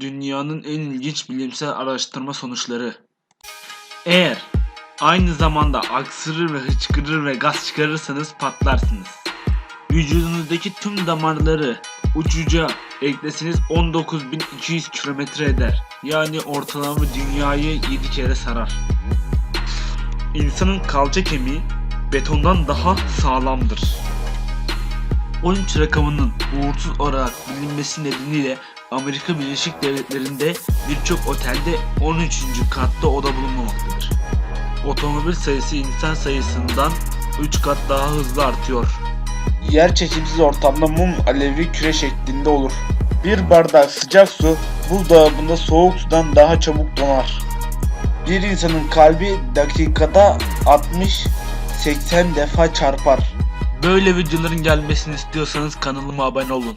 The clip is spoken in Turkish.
dünyanın en ilginç bilimsel araştırma sonuçları. Eğer aynı zamanda aksırır ve hıçkırır ve gaz çıkarırsanız patlarsınız. Vücudunuzdaki tüm damarları uçuca ekleseniz 19.200 kilometre eder. Yani ortalama dünyayı 7 kere sarar. İnsanın kalça kemiği betondan daha sağlamdır. 13 rakamının uğursuz olarak bilinmesi nedeniyle Amerika Birleşik Devletleri'nde birçok otelde 13. katta oda bulunmamaktadır. Otomobil sayısı insan sayısından 3 kat daha hızlı artıyor. Yer çekimsiz ortamda mum alevi küre şeklinde olur. Bir bardak sıcak su buzdolabında soğuk sudan daha çabuk donar. Bir insanın kalbi dakikada 60-80 defa çarpar. Böyle videoların gelmesini istiyorsanız kanalıma abone olun.